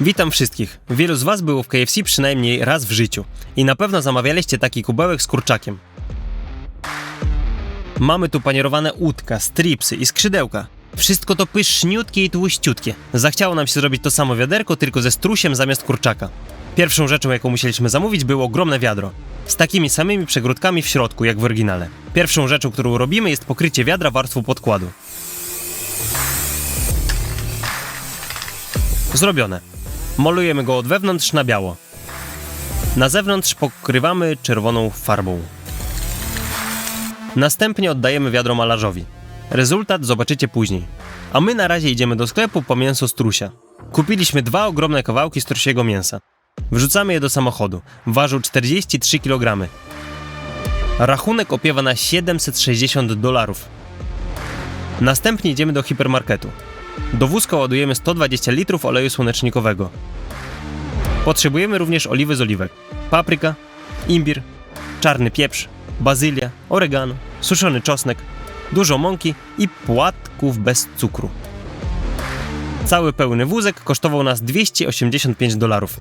Witam wszystkich. Wielu z Was było w KFC przynajmniej raz w życiu i na pewno zamawialiście taki kubełek z kurczakiem. Mamy tu panierowane łódka, stripsy i skrzydełka. Wszystko to pyszniutkie i tłuściutkie. Zachciało nam się zrobić to samo wiaderko, tylko ze strusiem zamiast kurczaka. Pierwszą rzeczą, jaką musieliśmy zamówić, było ogromne wiadro. Z takimi samymi przegródkami w środku, jak w oryginale. Pierwszą rzeczą, którą robimy, jest pokrycie wiadra warstwą podkładu. Zrobione. Molujemy go od wewnątrz na biało. Na zewnątrz pokrywamy czerwoną farbą. Następnie oddajemy wiadro malarzowi. Rezultat zobaczycie później. A my na razie idziemy do sklepu po mięso strusia. Kupiliśmy dwa ogromne kawałki strusiego mięsa. Wrzucamy je do samochodu. Ważył 43 kg. Rachunek opiewa na 760 dolarów. Następnie idziemy do hipermarketu. Do wózka ładujemy 120 litrów oleju słonecznikowego. Potrzebujemy również oliwy z oliwek, papryka, imbir, czarny pieprz, bazylia, oregano, suszony czosnek, dużo mąki i płatków bez cukru. Cały pełny wózek kosztował nas 285 dolarów.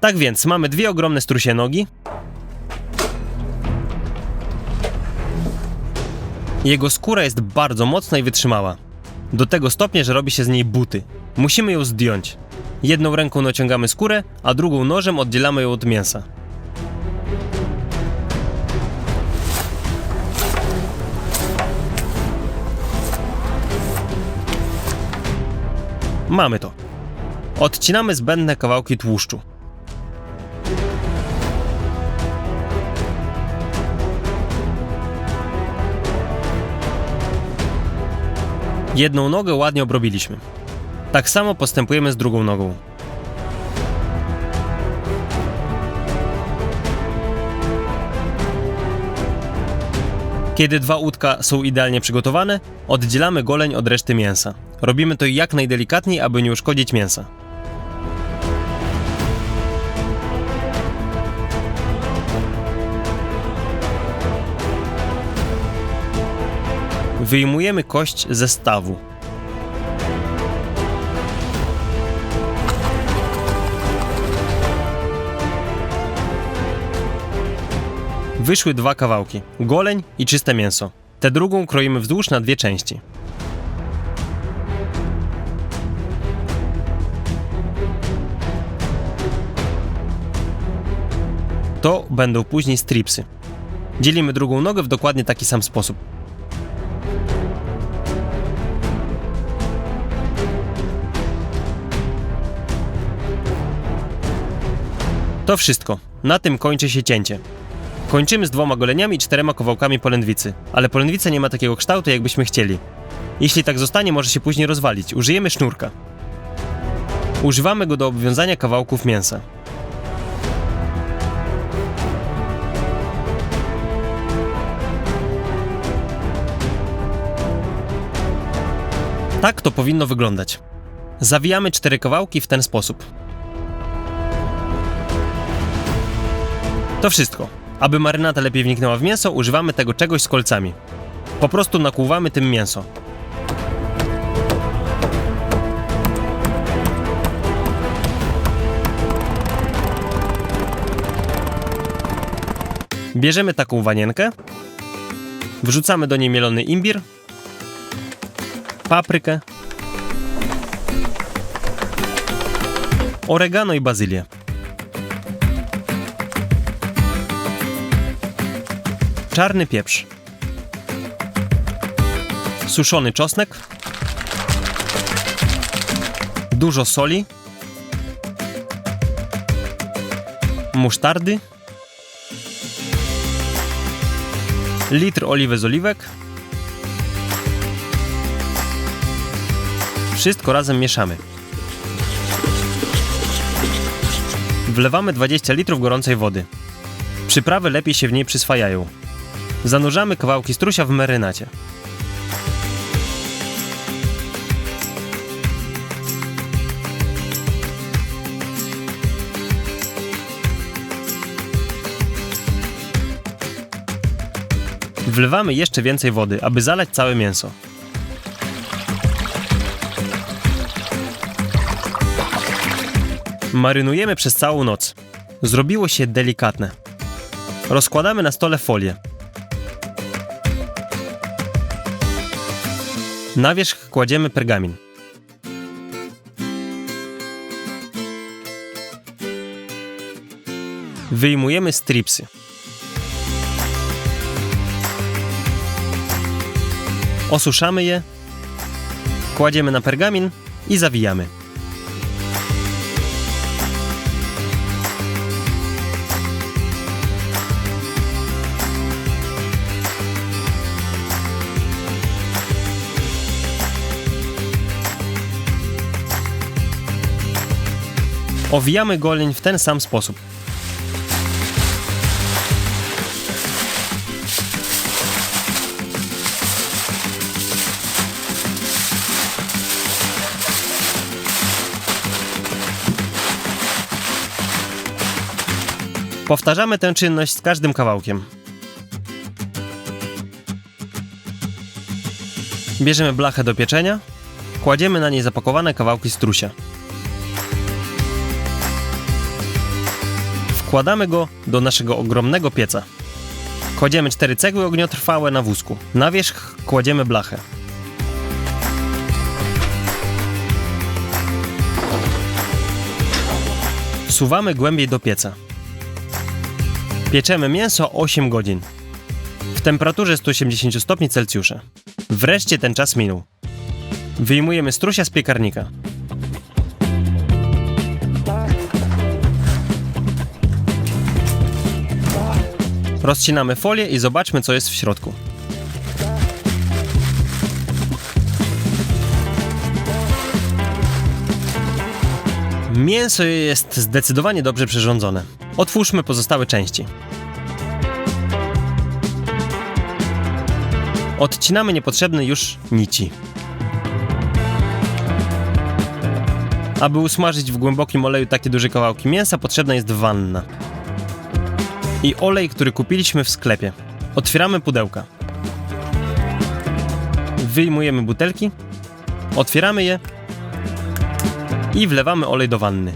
Tak więc mamy dwie ogromne strusie nogi. Jego skóra jest bardzo mocna i wytrzymała. Do tego stopnia, że robi się z niej buty. Musimy ją zdjąć. Jedną ręką naciągamy skórę, a drugą nożem oddzielamy ją od mięsa. Mamy to. Odcinamy zbędne kawałki tłuszczu. Jedną nogę ładnie obrobiliśmy. Tak samo postępujemy z drugą nogą. Kiedy dwa łódka są idealnie przygotowane, oddzielamy goleń od reszty mięsa. Robimy to jak najdelikatniej, aby nie uszkodzić mięsa. Wyjmujemy kość ze stawu. Wyszły dwa kawałki: goleń i czyste mięso. Tę drugą kroimy wzdłuż na dwie części. To będą później stripsy. Dzielimy drugą nogę w dokładnie taki sam sposób. To wszystko. Na tym kończy się cięcie. Kończymy z dwoma goleniami i czterema kawałkami polędwicy, ale polędwica nie ma takiego kształtu, jakbyśmy chcieli. Jeśli tak zostanie, może się później rozwalić. Użyjemy sznurka. Używamy go do obwiązania kawałków mięsa. Tak to powinno wyglądać. Zawijamy cztery kawałki w ten sposób. To wszystko. Aby marynata lepiej wniknęła w mięso, używamy tego czegoś z kolcami. Po prostu nakłuwamy tym mięso. Bierzemy taką wanienkę, wrzucamy do niej mielony imbir, paprykę, oregano i bazylię. Czarny pieprz. Suszony czosnek. Dużo soli. Musztardy. Litr oliwy z oliwek. Wszystko razem mieszamy. Wlewamy 20 litrów gorącej wody. Przyprawy lepiej się w niej przyswajają. Zanurzamy kawałki strusia w marynacie. Wlewamy jeszcze więcej wody, aby zalać całe mięso. Marynujemy przez całą noc. Zrobiło się delikatne. Rozkładamy na stole folię. Na wierzch kładziemy pergamin. Wyjmujemy stripsy. Osuszamy je, kładziemy na pergamin i zawijamy. Owijamy goleń w ten sam sposób. Powtarzamy tę czynność z każdym kawałkiem. Bierzemy blachę do pieczenia, kładziemy na niej zapakowane kawałki strusia. Wkładamy go do naszego ogromnego pieca. Kładziemy cztery cegły ogniotrwałe na wózku. Na wierzch kładziemy blachę. Wsuwamy głębiej do pieca. Pieczemy mięso 8 godzin. W temperaturze 180 stopni Celsjusza. Wreszcie ten czas minął. Wyjmujemy strusia z piekarnika. Rozcinamy folię i zobaczmy, co jest w środku. Mięso jest zdecydowanie dobrze przyrządzone. Otwórzmy pozostałe części. Odcinamy niepotrzebne już nici. Aby usmażyć w głębokim oleju takie duże kawałki mięsa, potrzebna jest wanna i olej, który kupiliśmy w sklepie. Otwieramy pudełka. Wyjmujemy butelki, otwieramy je i wlewamy olej do wanny.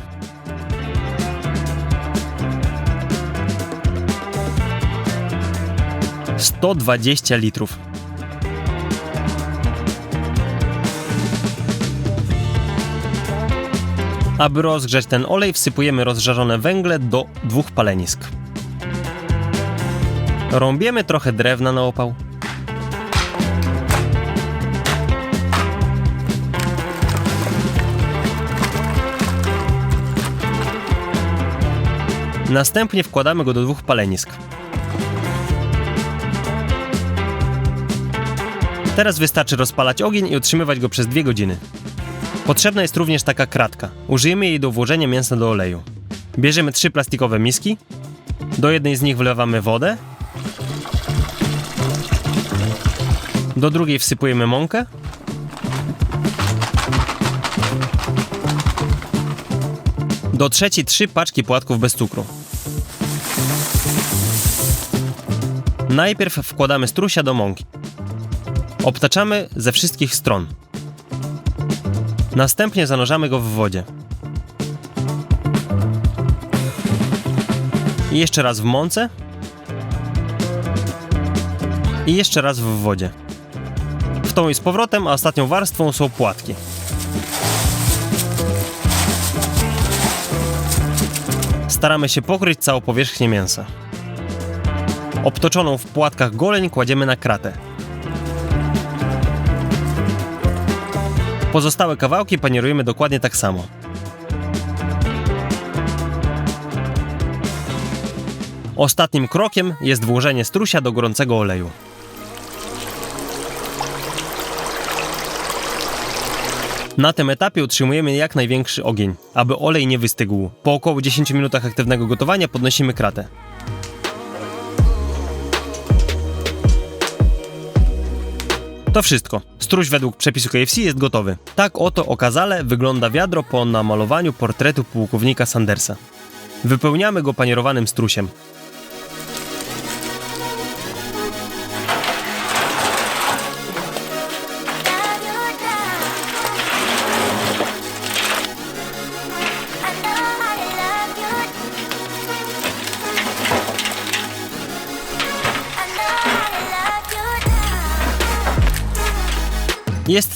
Sto dwadzieścia litrów. Aby rozgrzać ten olej, wsypujemy rozżarzone węgle do dwóch palenisk. Rąbiemy trochę drewna na opał. Następnie wkładamy go do dwóch palenisk. Teraz wystarczy rozpalać ogień i utrzymywać go przez dwie godziny. Potrzebna jest również taka kratka. Użyjemy jej do włożenia mięsa do oleju. Bierzemy trzy plastikowe miski. Do jednej z nich wlewamy wodę, Do drugiej wsypujemy mąkę. Do trzeciej trzy paczki płatków bez cukru. Najpierw wkładamy strusia do mąki. Obtaczamy ze wszystkich stron. Następnie zanurzamy go w wodzie. I jeszcze raz w mące. I jeszcze raz w wodzie w tą i z powrotem, a ostatnią warstwą są płatki. Staramy się pokryć całą powierzchnię mięsa. Obtoczoną w płatkach goleń kładziemy na kratę. Pozostałe kawałki panierujemy dokładnie tak samo. Ostatnim krokiem jest włożenie strusia do gorącego oleju. Na tym etapie utrzymujemy jak największy ogień, aby olej nie wystygł. Po około 10 minutach aktywnego gotowania podnosimy kratę. To wszystko. Struś według przepisu KFC jest gotowy. Tak oto okazale wygląda wiadro po namalowaniu portretu pułkownika Sandersa. Wypełniamy go panierowanym strusiem.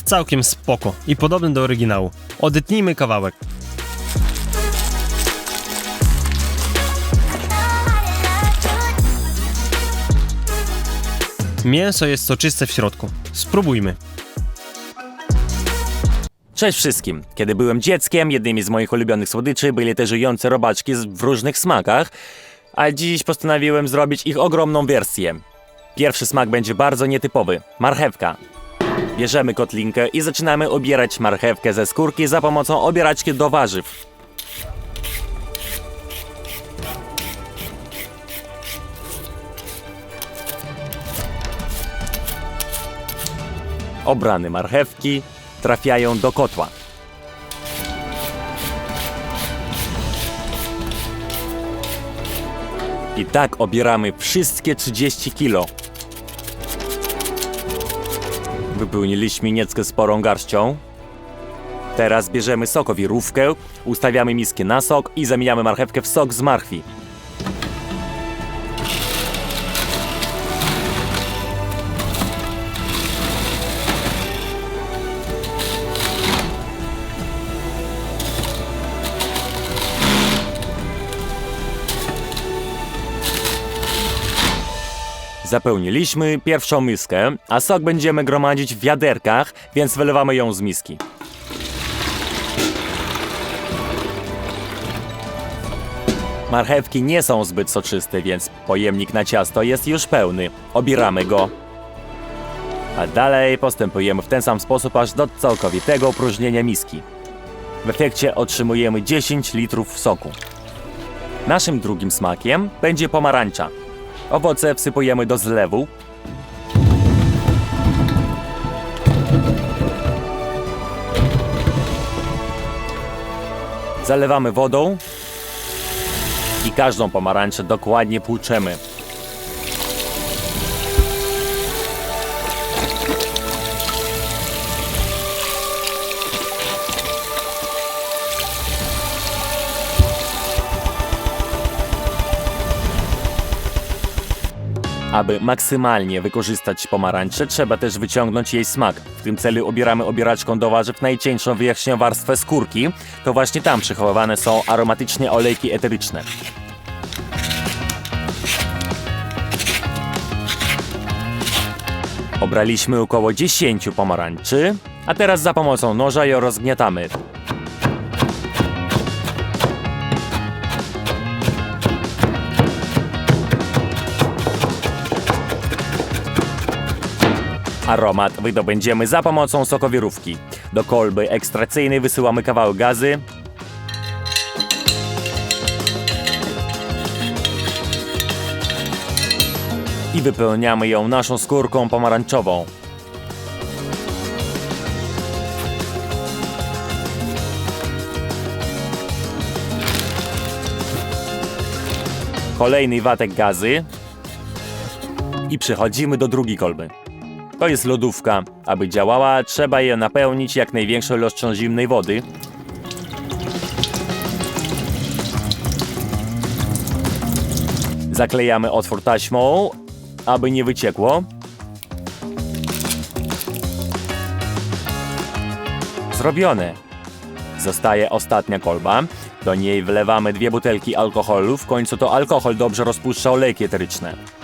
Całkiem spoko i podobny do oryginału. Odetnijmy kawałek. Mięso jest soczyste w środku. Spróbujmy. Cześć wszystkim! Kiedy byłem dzieckiem, jednymi z moich ulubionych słodyczy byli te żyjące robaczki w różnych smakach, a dziś postanowiłem zrobić ich ogromną wersję. Pierwszy smak będzie bardzo nietypowy marchewka. Bierzemy kotlinkę i zaczynamy obierać marchewkę ze skórki za pomocą obieraczki do warzyw. Obrane marchewki trafiają do kotła. I tak obieramy wszystkie 30 kilo. Wypełniliśmy nieckę sporą garścią. Teraz bierzemy sokowirówkę, ustawiamy miskę na sok i zamieniamy marchewkę w sok z marchwi. Zapełniliśmy pierwszą miskę, a sok będziemy gromadzić w wiaderkach, więc wylewamy ją z miski. Marchewki nie są zbyt soczyste, więc pojemnik na ciasto jest już pełny. Obieramy go. A dalej postępujemy w ten sam sposób aż do całkowitego opróżnienia miski. W efekcie otrzymujemy 10 litrów soku. Naszym drugim smakiem będzie pomarańcza. Owoce wsypujemy do zlewu. Zalewamy wodą i każdą pomarańczę dokładnie płuczemy. Aby maksymalnie wykorzystać pomarańczę, trzeba też wyciągnąć jej smak. W tym celu obieramy obieraczką do warzyw najcieńszą wierzchnią warstwę skórki. To właśnie tam przechowywane są aromatyczne olejki eteryczne. Obraliśmy około 10 pomarańczy, a teraz za pomocą noża ją rozgniatamy. Aromat wydobędziemy za pomocą sokowirówki. Do kolby ekstrakcyjnej wysyłamy kawałek gazy. I wypełniamy ją naszą skórką pomarańczową. Kolejny watek gazy. I przechodzimy do drugiej kolby. To jest lodówka. Aby działała, trzeba je napełnić jak największą ilością zimnej wody. Zaklejamy otwór taśmą, aby nie wyciekło. Zrobione. Zostaje ostatnia kolba. Do niej wlewamy dwie butelki alkoholu. W końcu to alkohol dobrze rozpuszcza olejki eteryczne.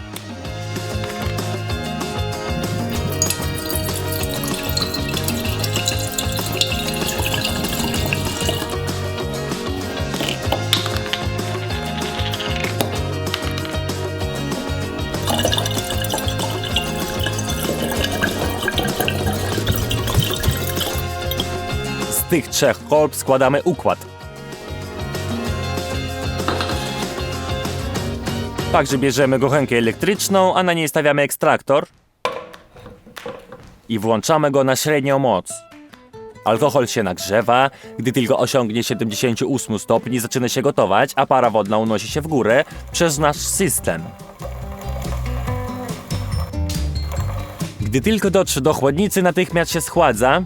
Tych trzech kolb składamy układ. Także bierzemy gochenkę elektryczną, a na niej stawiamy ekstraktor i włączamy go na średnią moc. Alkohol się nagrzewa, gdy tylko osiągnie 78 stopni zaczyna się gotować, a para wodna unosi się w górę przez nasz system. Gdy tylko dotrze do chłodnicy, natychmiast się schładza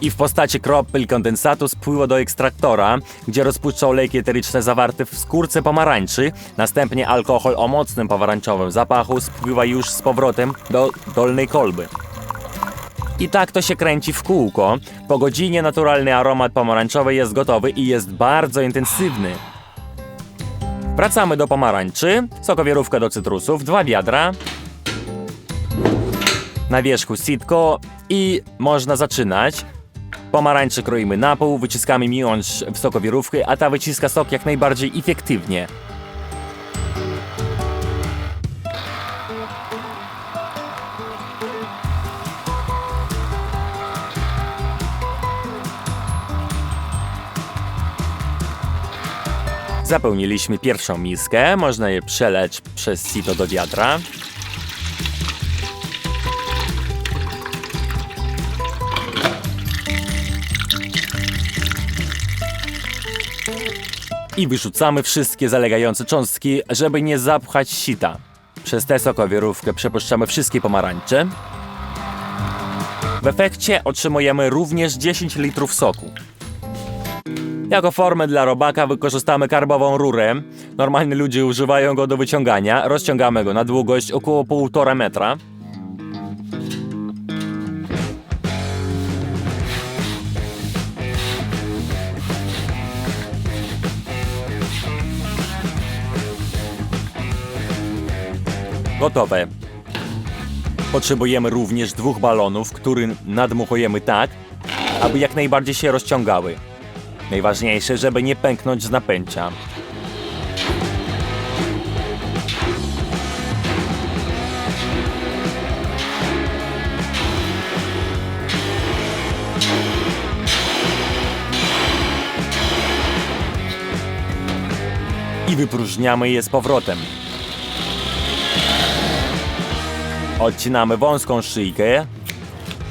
i w postaci kropel kondensatu spływa do ekstraktora, gdzie rozpuszcza olejki eteryczne zawarte w skórce pomarańczy. Następnie alkohol o mocnym pomarańczowym zapachu spływa już z powrotem do dolnej kolby. I tak to się kręci w kółko. Po godzinie naturalny aromat pomarańczowy jest gotowy i jest bardzo intensywny. Wracamy do pomarańczy, sokowierówka do cytrusów, dwa wiadra, na wierzchu sitko i można zaczynać. Pomarańcze kroimy na pół, wyciskamy miąższ w sokowierówkę, a ta wyciska sok jak najbardziej efektywnie. Zapełniliśmy pierwszą miskę, można je przeleć przez sito do wiadra. I wyrzucamy wszystkie zalegające cząstki, żeby nie zapchać sita. Przez tę sokowierówkę przepuszczamy wszystkie pomarańcze. W efekcie otrzymujemy również 10 litrów soku. Jako formę dla robaka wykorzystamy karbową rurę. Normalni ludzie używają go do wyciągania. Rozciągamy go na długość około 1,5 metra. Gotowe. Potrzebujemy również dwóch balonów, które nadmuchujemy tak, aby jak najbardziej się rozciągały. Najważniejsze, żeby nie pęknąć z napęcia. I wypróżniamy je z powrotem. Odcinamy wąską szyjkę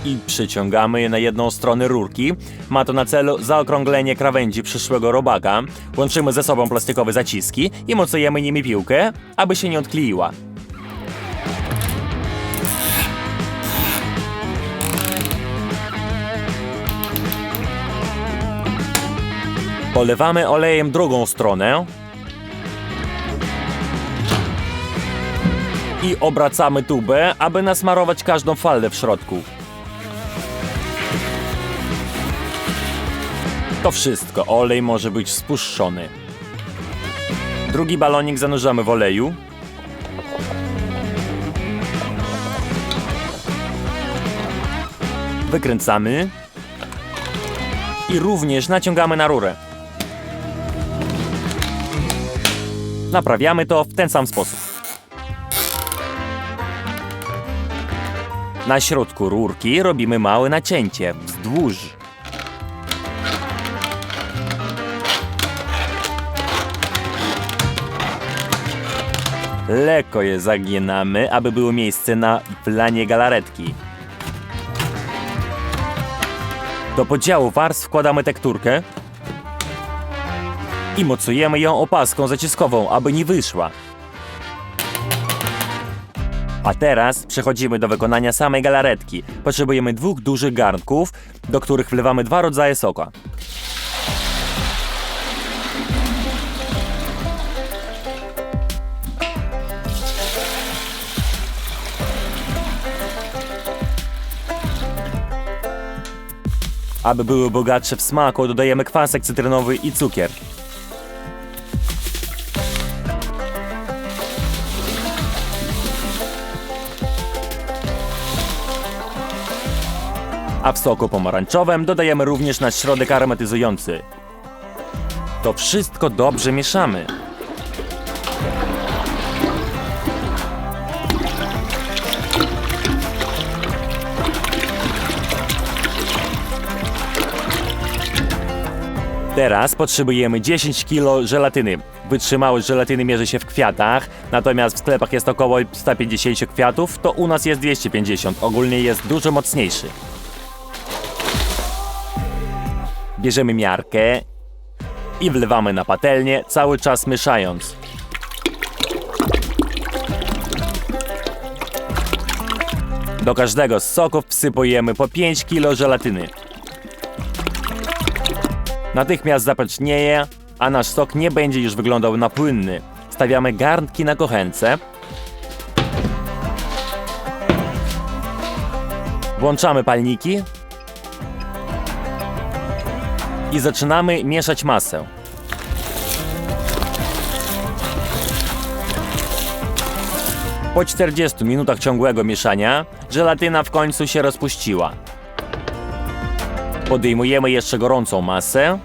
i przyciągamy je na jedną stronę rurki. Ma to na celu zaokrąglenie krawędzi przyszłego robaka. Łączymy ze sobą plastikowe zaciski i mocujemy nimi piłkę, aby się nie odkleiła. Polewamy olejem drugą stronę i obracamy tubę, aby nasmarować każdą faldę w środku. To wszystko. Olej może być spuszczony. Drugi balonik zanurzamy w oleju. Wykręcamy. I również naciągamy na rurę. Naprawiamy to w ten sam sposób. Na środku rurki robimy małe nacięcie wzdłuż. Lekko je zaginamy, aby było miejsce na wlanie galaretki. Do podziału warstw wkładamy tekturkę i mocujemy ją opaską zaciskową, aby nie wyszła. A teraz przechodzimy do wykonania samej galaretki. Potrzebujemy dwóch dużych garnków, do których wlewamy dwa rodzaje soka. Aby były bogatsze w smaku, dodajemy kwasek cytrynowy i cukier. A w soku pomarańczowym dodajemy również nasz środek aromatyzujący. To wszystko dobrze mieszamy. Teraz potrzebujemy 10 kg żelatyny. Wytrzymałość żelatyny mierzy się w kwiatach, natomiast w sklepach jest około 150 kwiatów, to u nas jest 250. Ogólnie jest dużo mocniejszy. Bierzemy miarkę i wlewamy na patelnię, cały czas mieszając. Do każdego z soków wsypujemy po 5 kg żelatyny. Natychmiast zapacznieje, a nasz sok nie będzie już wyglądał na płynny. Stawiamy garnki na kochence. Włączamy palniki i zaczynamy mieszać masę. Po 40 minutach ciągłego mieszania żelatyna w końcu się rozpuściła. Podejmujemy jeszcze gorącą masę.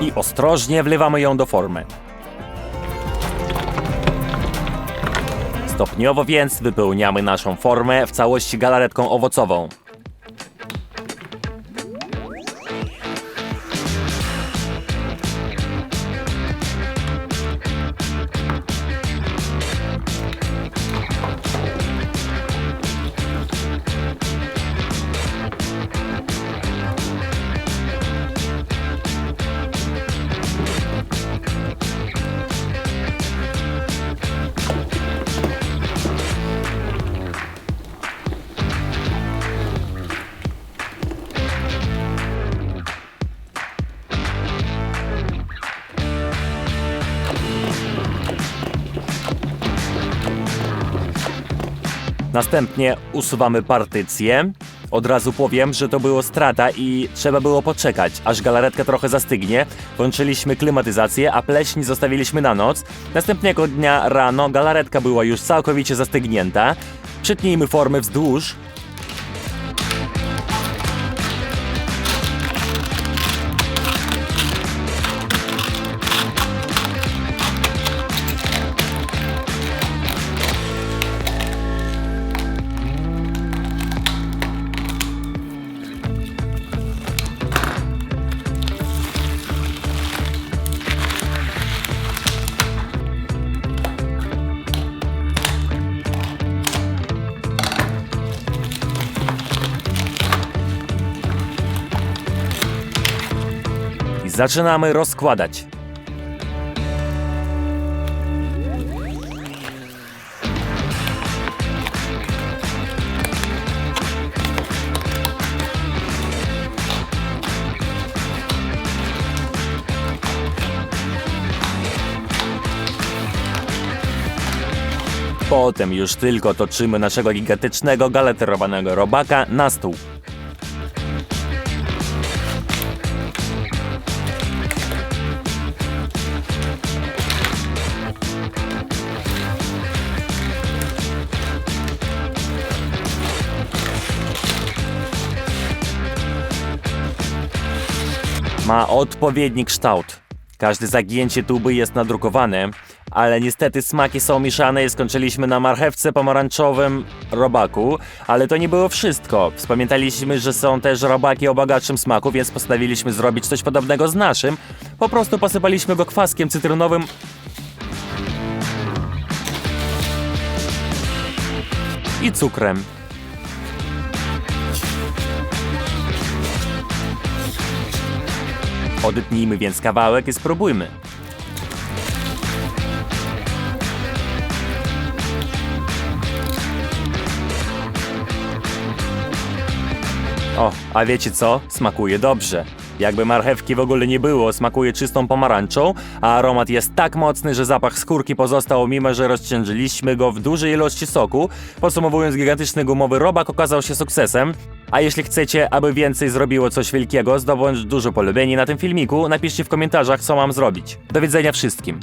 I ostrożnie wlewamy ją do formy. Stopniowo więc wypełniamy naszą formę w całości galaretką owocową. Następnie usuwamy partycję. Od razu powiem, że to było strata i trzeba było poczekać, aż galaretka trochę zastygnie. Włączyliśmy klimatyzację, a pleśń zostawiliśmy na noc. Następnego dnia rano galaretka była już całkowicie zastygnięta. Przytnijmy formy wzdłuż. Zaczynamy rozkładać. Potem już tylko toczymy naszego gigantycznego galaterowanego robaka na stół. Ma odpowiedni kształt. Każde zagięcie tuby jest nadrukowane, ale niestety smaki są mieszane i skończyliśmy na marchewce pomarańczowym robaku, ale to nie było wszystko. Wspamiętaliśmy, że są też robaki o bogatszym smaku, więc postanowiliśmy zrobić coś podobnego z naszym. Po prostu posypaliśmy go kwaskiem cytrynowym i cukrem. Odetnijmy więc kawałek i spróbujmy. O, a wiecie co? Smakuje dobrze. Jakby marchewki w ogóle nie było, smakuje czystą pomarańczą, a aromat jest tak mocny, że zapach skórki pozostał, mimo że rozciążyliśmy go w dużej ilości soku. Podsumowując, gigantyczny gumowy robak okazał się sukcesem. A jeśli chcecie, aby więcej zrobiło coś wielkiego, zdobądź dużo polubieni na tym filmiku, napiszcie w komentarzach, co mam zrobić. Do widzenia wszystkim.